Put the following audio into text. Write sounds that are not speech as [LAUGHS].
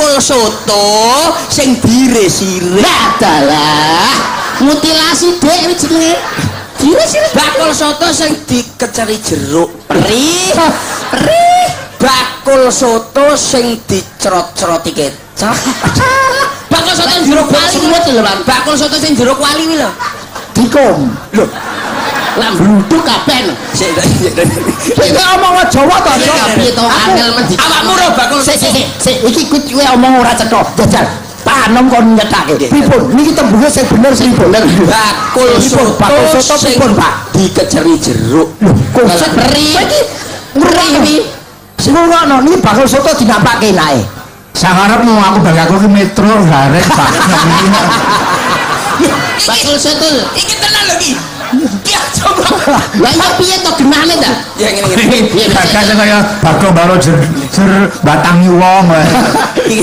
bakul soto sing diresire. Dalah. Mutilasi dek iki jenenge. Diresire Bakul soto sing dikeceri jeruk. perih. Perih. Bakul soto sing dicrot-croti kecap. [LAUGHS] Bakul soto sing jero kuali semut lho. Bakul soto sing jero kuali kuwi lho. Dikom. Lho, Lah bluduk kabeh. sik Iki omong Jawa to, Piye to angel men di. Awakmu ro Sik sik sik, iki kuwi omong ora cetha. Jajal. Panom kon nyetake. Pripun? Niki tembunge sing bener sing bener. Bakul soto Bakul soto sing pripun, Pak? Dikeceri jeruk. Kok perih. Iki ngruwi. Sing ngono niki bakul soto dinampake nae. Sangarepmu aku bagi aku ke metro garek Pak. [LAUGHS] Bakul soto. Iki tenan lho iki. Lah iya piye to genane ta? Ya ngene ngene. Gagak kaya bago baro jer jer batangi wong. [LAUGHS]